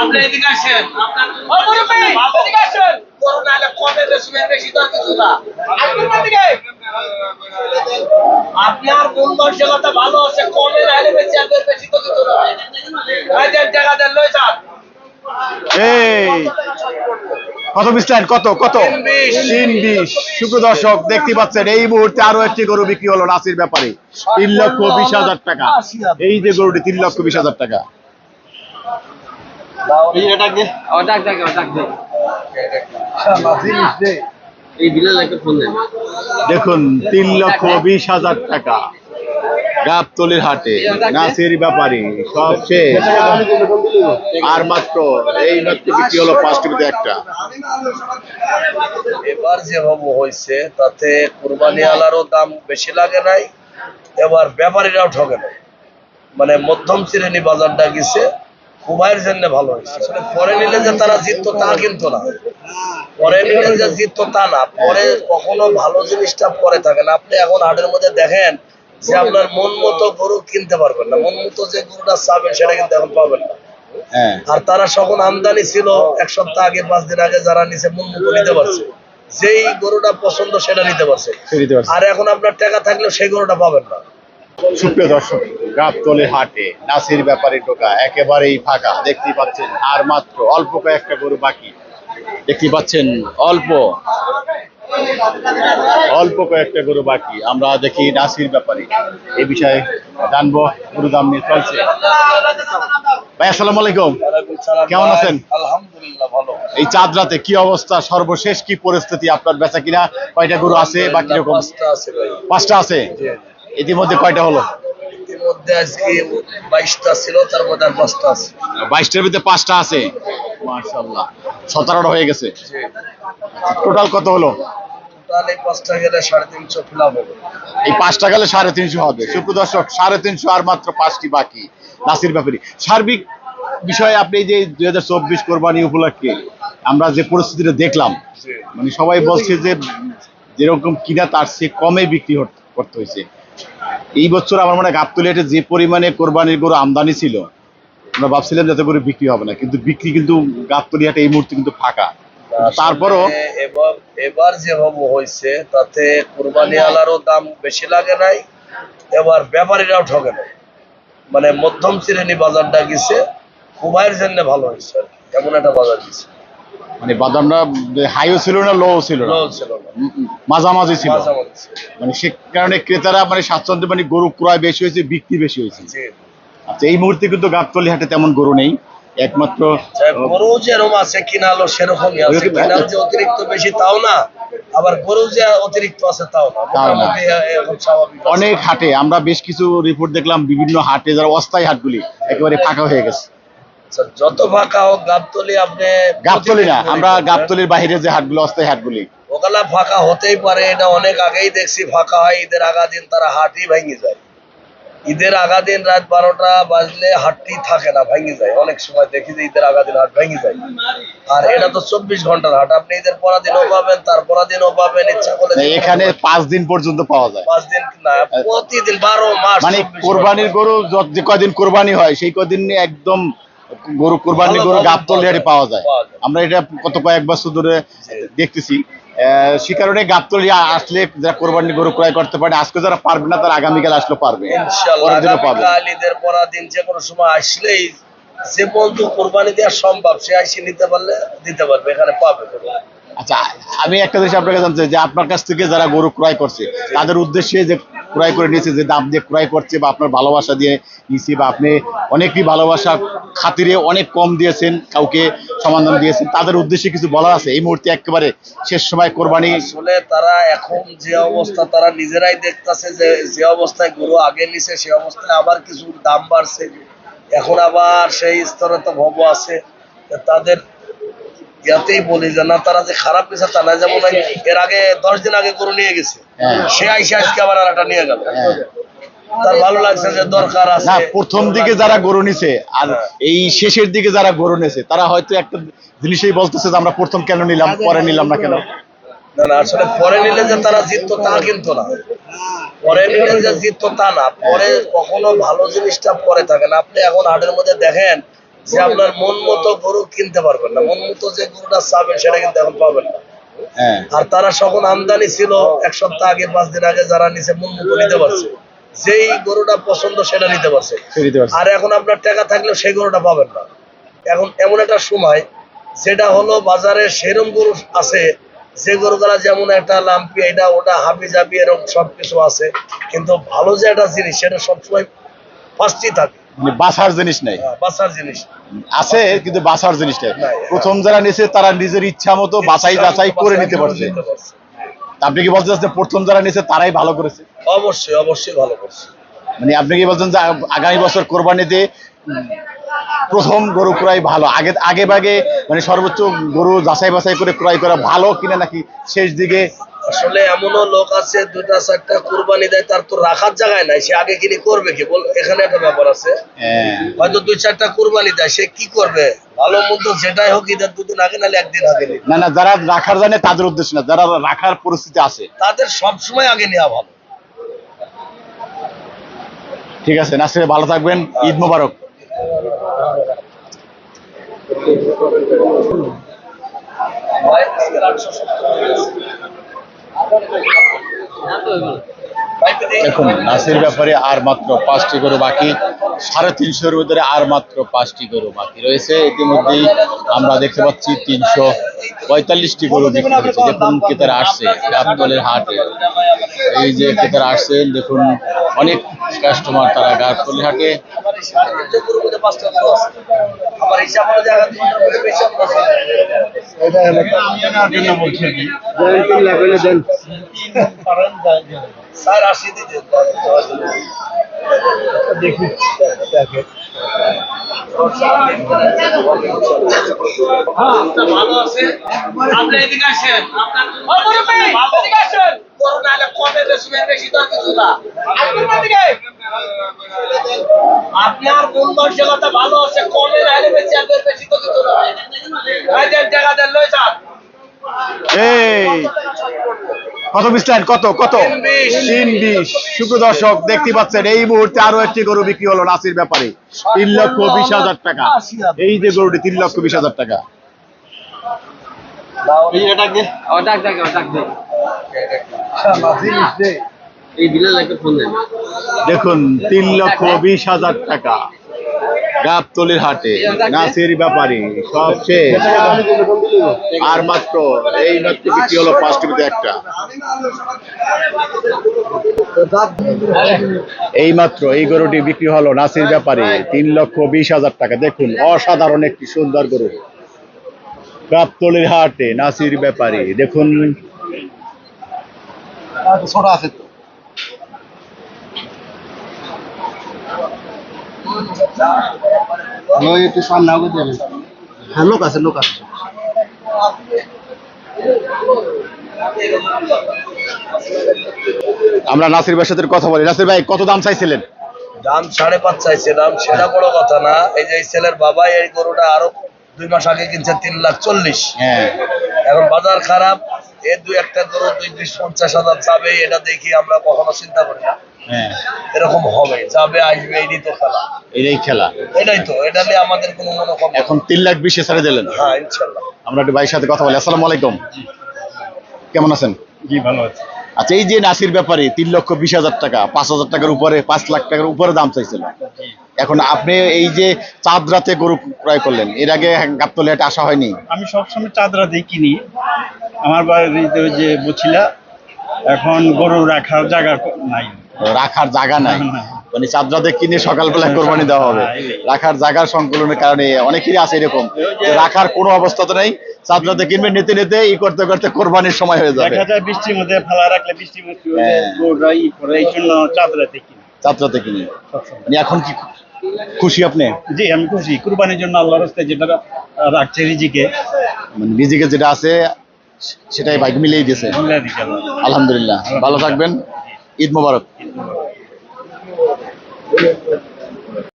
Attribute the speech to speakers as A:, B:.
A: আপনি এদিকে আসেন। আপনার
B: এদিকে আসুন।
A: করোনা নাহলে কমে বেশি বেশি তো কিছু না। আপনার কোন মানসিকতা ভালো আছে? বেশি আর বেশি তো কিছু না। এই দেন লই যান।
C: কত মিস্টার কত কত?
A: তিন বিশ।
C: শুক্র দর্শক দেখতে পাচ্ছেন এই মুহূর্তে আরও একটি গরু বিক্রি হলো নাসির ব্যাপারে। তিন লক্ষ বিশ হাজার টাকা। এই যে গরুটি তিন লক্ষ বিশ হাজার টাকা। দেখুন তিন লক্ষ বিশ হাজার টাকা। গাবতলির হাটে নাসির ব্যাপারী সব শেষ। আর মাত্র এই মাত্র বিক্রি হলো পাঁচ টিভিতে একটা?
D: এবার যেভাবে হয়েছে তাতে কোরবানি আলারও দাম বেশি লাগে নাই এবার ব্যাপারীরাও ঠকে নাই। মানে মধ্যম শ্রেণি বাজারটা গেছে খুবাইয়ের জন্য ভালো হয়েছে। আসলে পরে নিলে যে তারা জিততো তা কিন্তু না। পরে নিলে যে জিততো তা না। পরে কখনো ভালো জিনিসটা পরে থাকে না আপনি এখন হাটের মধ্যে দেখেন যে আপনার মন মতো গরু কিনতে পারবেন না। মন মতো যে গরুটা চাবেন সেটা কিন্তু এখন পাবেন না।
C: হ্যাঁ।
D: আর তারা যখন আমদানি ছিল এক সপ্তাহ আগে পাঁচ দিন আগে যারা নিচে মন মতো নিতে পারছে। যেই গরুটা পছন্দ সেটা নিতে পারছে।
C: সেটা নিতে পারছে।
D: আর এখন আপনার টাকা থাকলেও সেই গরুটা পাবেন না।
C: সুপ্রিয় দর্শক গাবতলের হাটে নাসির ব্যাপারে টোকা একেবারেই ফাঁকা। দেখতেই পাচ্ছেন আর মাত্র অল্প কয়েকটা গরু বাকি। দেখতে পাচ্ছেন অল্প অল্প কয়েকটা গরু বাকি। আমরা দেখি নাসির ব্যাপারে। এই বিষয়ে জানব গরু দাম নিয়ে চলছে। ভাই আসসালামু আলাইকুম। কেমন আছেন?
D: আলহামদুলিল্লাহ ভালো।
C: এই চাঁদ রাতে কি অবস্থা? সর্বশেষ কি পরিস্থিতি আপনার বেচা কিনা? কয়টা গরু আছে? বা কীরকম
D: পাঁচটা আছে ভাই।
C: পাঁচটা আছে? ইতিমধ্যে কয়টা হলো?
D: ইতিমধ্যে আজকে বাইশটা ছিল তার মধ্যে আর পাঁচটা আছে।
C: বাইশটার ভিতরে পাঁচটা আছে? মার্শাল্লাহ সতেরোটা হয়ে গেছে। টোটাল কত হলো?
D: এই পাঁচটা গেলে সাড়ে তিনশো ফিলাপ হবে।
C: এই পাঁচটা গেলে সাড়ে তিনশো হবে। সুপ্র সাড়ে তিনশো আর মাত্র পাঁচটি বাকি। নাসির ব্যাপারী সার্বিক বিষয়ে আপনি যে দুই হাজার চব্বিশ কোরবানি উপলক্ষে আমরা যে পরিস্থিতিটা দেখলাম মানে সবাই বলছে যে যেরকম কিনা তার সে কমে বিক্রি করতে হয়েছে। এই বছর আমার মনে গাবতলিয়াতে যে পরিমাণে কোরবানির গরু আমদানি ছিল আমরা ভাবছিলাম যাতে করে বিক্রি হবে না কিন্তু বিক্রি কিন্তু গাবতলিয়াতে এই মুহূর্তে কিন্তু ফাঁকা। তারপরও
D: এবার এবার যেভাবে হয়েছে তাতে কোরবানি আলারও দাম বেশি লাগে নাই এবার ব্যাপারীরাও ঠকে নাই। মানে মধ্যম শ্রেণি বাজারটা গেছে খুবাইয়ের জন্য ভালো হয়েছে এমন একটা বাজার গেছে।
C: মানে বাদামটা হাইও ছিল না লো ছিল না? মাঝামাঝি ছিল? মানে সে কারণে ক্রেতারা মানে স্বাচ্ছন্দ্য মানে গরু ক্রয় বেশি হয়েছে বিক্রি বেশি হয়েছে। আচ্ছা এই মুহূর্তে কিন্তু গাবতলি হাটে তেমন গরু নেই। একমাত্র
D: গরু যেরকম আছে কিনালো সেরকমই আছে। কিনাল যে অতিরিক্ত বেশি তাও না। আবার গরু যে অতিরিক্ত আছে তাও না।
C: অনেক হাটে আমরা বেশ কিছু রিপোর্ট দেখলাম বিভিন্ন হাটে যারা অস্থায়ী হাটগুলি একেবারে ফাঁকা হয়ে গেছে।
D: আচ্ছা, যত ফাঁকা হোক গাবতলি আপনি
C: গাবতলি না আমরা গাবতলির বাইরে যে হাটগুলো অস্থায়ী হাটগুলি।
D: ওখানে ফাঁকা হতেই পারে এটা অনেক আগেই দেখছি ফাঁকা হয় ঈদের আগা দিন তারা হাটই ভেঙে যায়। ঈদের আগা দিন রাত বারোটা বাজলে হাটটি থাকে না ভেঙে যায়। অনেক সময় দেখি যে ঈদের আগা দিন হাট ভেঙে যায়। আর এটা তো চব্বিশ ঘণ্টার হাট আপনি ঈদের পরা দিনও পাবেন তার পরা দিনও পাবেন ইচ্ছা করলে
C: এখানে পাঁচ দিন পর্যন্ত পাওয়া যায়।
D: পাঁচ দিন না প্রতিদিন বারো মাস
C: মানে কোরবানির গরু যে কয়দিন কোরবানি হয় সেই কদিন একদম গরু কোরবানির
D: ভালো
C: গরু গাবতলি হাটে পাওয়া যায়। আমরা এটা গত কয়েক বছর ধরে দেখতেছি। সে কারণে গাবতলি আসলে যারা কোরবানির গরু ক্রয় করতে পারে আজকে যারা পারবে না তারা আগামীকাল আসলে পারবে।
D: ঈদের পরা দিন যে কোনো সময় আসলেই যে বন্ধু কোরবানি দেওয়া সম্ভব সে আইসে নিতে পারলে দিতে পারবে এখানে পাবে
C: আচ্ছা আমি একটা জিনিস আপনাকে জানতে যে আপনার কাছ থেকে যারা গরু ক্রয় করছে তাদের উদ্দেশ্যে যে ক্রয় করে নিয়েছে, যে দাম দিয়ে ক্রয় করছে বা আপনার ভালোবাসা দিয়ে নিয়েছি বা আপনি অনেকই ভালোবাসা খাতিরে অনেক কম দিয়েছেন, কাউকে সমাধান দিয়েছেন। তাদের উদ্দেশ্যে কিছু বলার আছে? এই মুহূর্তে একেবারে শেষ সময়, কোরবানি
D: আসলে তারা এখন যে অবস্থা, তারা নিজেরাই দেখতাছে যে যে অবস্থায় গরু আগে নিছে, সে অবস্থায় আবার কিছু দাম বাড়ছে। এখন আবার সেই স্তরে তো ভব আছে। তাদের ইয়াতেই বলি যে না তারা যে খারাপ নিছে তা না এই এর আগে দশ দিন আগে গরু নিয়ে গেছে।
C: হ্যাঁ।
D: সে আইসে আজকে আবার আর একটা নিয়ে গেল।
C: হ্যাঁ।
D: তার ভালো লাগছে যে দরকার আছে।
C: না প্রথম দিকে যারা গরু নিছে আর এই শেষের দিকে যারা গরু নিছে তারা হয়তো একটা জিনিসই বলতেছে যে আমরা প্রথম কেন নিলাম পরে নিলাম না কেন?
D: না না আসলে পরে নিলে যে তারা জিততো তা কিন্তু না। পরে নিলে যে জিততো তা না। পরে কখনো ভালো জিনিসটা পরে থাকে না। আপনি এখন হাটের মধ্যে দেখেন যে আপনার মন মতো গরু কিনতে পারবেন না মন মতো যে গরুটা চাবেন সেটা কিন্তু এখন পাবেন না।
C: হ্যাঁ।
D: আর তারা যখন আমদানি ছিল এক সপ্তাহ আগে পাঁচ দিন আগে যারা নিচে মন মতো নিতে পারছে। যেই গরুটা পছন্দ সেটা নিতে পারছে। আর এখন আপনার টাকা থাকলেও সেই গরুটা পাবেন না। এখন এমন একটা সময় যেটা হলো বাজারে সেরম গরু আছে যে গরুগুলা যেমন একটা লাম্পি এটা ওটা হাবি জাবি এরকম সবকিছু আছে। কিন্তু ভালো যে একটা জিনিস সেটা সবসময় ফার্স্টই থাকে।
C: মানে বাসার জিনিস নাই।
D: হ্যাঁ, বাচ্চার জিনিস।
C: আছে কিন্তু বাসার জিনিস নাই।
D: নাই।
C: প্রথম যারা নিছে তারা নিজের ইচ্ছা মতো বাছাই যাচাই করে নিতে পারছে। আপনি কি বলতে চাচ্ছেন প্রথম যারা নিছে তারাই ভালো করেছে?
D: অবশ্যই অবশ্যই ভালো করছে।
C: মানে আপনি কি বলছেন যে আগামী বছর কোরবানিতে প্রথম গরু ক্রয় ভালো? আগে আগে ভাগে মানে সর্বোচ্চ গরু যাচাই বাছাই করে ক্রয় করা ভালো কিনা নাকি শেষ দিকে
D: আসলে এমনও লোক আছে দুটা চারটা কুরবানি দেয় তার তো রাখার জায়গায় নাই। সে আগে কিনে করবে কি? বল এখানে একটা ব্যাপার আছে।
C: হ্যাঁ,
D: হয়তো দুই চারটা কুরবানি দেয় সে কি করবে? ভালো মন্দ যেটাই হোক ঈদের দুদিন আগে একদিন আগে
C: না না যারা রাখার জানে তাদের উদ্দেশ্য না যারা রাখার পরিস্থিতি আছে।
D: তাদের সবসময় আগে নেওয়া ভালো।
C: ঠিক আছে নাসির ভালো থাকবেন ঈদ মোবারক। Ne yapıyor দেখুন নাসির ব্যাপারে আর মাত্র পাঁচটি গরু বাকি সাড়ে তিনশোর ভিতরে আর মাত্র পাঁচটি গরু বাকি রয়েছে। ইতিমধ্যেই আমরা দেখতে পাচ্ছি তিনশো পঁয়তাল্লিশটি গরু বিক্রি হয়েছে দেখুন কেতারা আসছে গাবতলের হাটে। এই যে কেতারা আসছেন দেখুন অনেক কাস্টমার তারা গাবতলের হাটে।
D: হিসাব হলো স্যার আসি দিতে।
A: ভালো আছে আপনি এদিকে আসেন। আপনার বেশি তো কিছু না। আপনার কোন মানসিকতা ভালো আছে? কমে নাহলে বেশি আর বেশি তো কিছু না। এই দেন লই যান।
C: এই। কত কত কত?
A: তিন বিশ।
C: শুক্র দর্শক দেখতে পাচ্ছেন এই মুহূর্তে আরও একটি গরু বিক্রি হলো নাসির ব্যাপারে। তিন লক্ষ বিশ হাজার টাকা। এই যে গরুটি তিন লক্ষ বিশ হাজার টাকা।
B: ও ডাক ডাক ও ডাক দে
E: এই বিলাল একটা ফোন দেন
C: দেখুন তিন লক্ষ বিশ হাজার টাকা। গাবতলির হাটে, নাসির ব্যাপারে, সব শেষ। আর মাত্র এই মাত্র বিক্রি হলো পাঁচটি মধ্যে একটা। এই মাত্র এই গরুটি বিক্রি হলো নাসির ব্যাপারে, তিন লক্ষ বিশ হাজার টাকা। দেখুন, অসাধারণ একটি সুন্দর গরু। গাবতলির হাটে নাসির ব্যাপারে, দেখুন। ছোট আছে তো একটু সামনে আগে দেবেন হ্যাঁ লোক আছে লোক আছে। আমরা নাসির ভাইয়ের সাথে কথা বলি। নাসির ভাই কত দাম চাইছিলেন?
D: দাম সাড়ে পাঁচ চাইছিলাম সেটা বড় কথা না। এই যে ছেলের বাবা এই গরুটা আরও দুই মাস আগে কিনছে তিন লাখ চল্লিশ।
C: হ্যাঁ।
D: এখন বাজার খারাপ। এ দুই একটা গরু দুই বিশ পঞ্চাশ হাজার চাবে এটা দেখি আমরা কখনো চিন্তা করি না।
C: হ্যাঁ।
D: এরকম হবে যাবে আসবে এটাই তো খেলা।
C: এটাই খেলা।
D: এটাই তো এটা নিয়ে আমাদের কোনো মনোভাব
C: এখন তিন লাখ বিশে ছেড়ে দিলেন।
D: হ্যাঁ ইনশাল্লাহ।
C: আমরা একটু ভাইয়ের সাথে কথা বলি। আসসালামু আলাইকুম। কেমন আছেন?
F: জি ভালো আছে।
C: আচ্ছা এই যে নাসির ব্যাপারে তিন লক্ষ বিশ হাজার টাকা পাঁচ হাজার টাকার উপরে পাঁচ লাখ টাকার উপরে দাম চাইছিল। এখন আপনি এই যে চাঁদ রাতে গরু ক্রয় করলেন এর আগে গাবতলে আসা হয়নি।
F: আমি সবসময় চাঁদরা দিয়ে কিনি। আমার বাড়িতে ওই যে বুছিলা এখন গরু রাখার জায়গা নাই।
C: রাখার জায়গা নাই। মানে চাঁদরাতে কিনে সকালবেলা কোরবানি দেওয়া হবে। রাখার জায়গার সংকুলনের কারণে অনেকেরই আছে এরকম রাখার কোনো অবস্থা তো নেই। চাঁদরাতে কিনবে নিতে নিতে ই করতে করতে কোরবানির সময় হয়ে যাবে।
F: দেখা যায় বৃষ্টির মধ্যে ফেলা রাখলে বৃষ্টির মধ্যে
C: হ্যাঁ।
F: এই জন্য চাঁদরাতে কিনি।
C: চাঁদরাতে কিনে। মানে এখন কি খুশি আপনি?
F: জি আমি খুশি। কুরবানির জন্য আল্লাহর রাস্তায় যেটা রাখছে রিজিকে।
C: মানে নিজেকে যেটা আছে সেটাই বাইক মিলিয়ে দিয়েছে। আলহামদুলিল্লাহ। ভালো থাকবেন। ঈদ মোবারক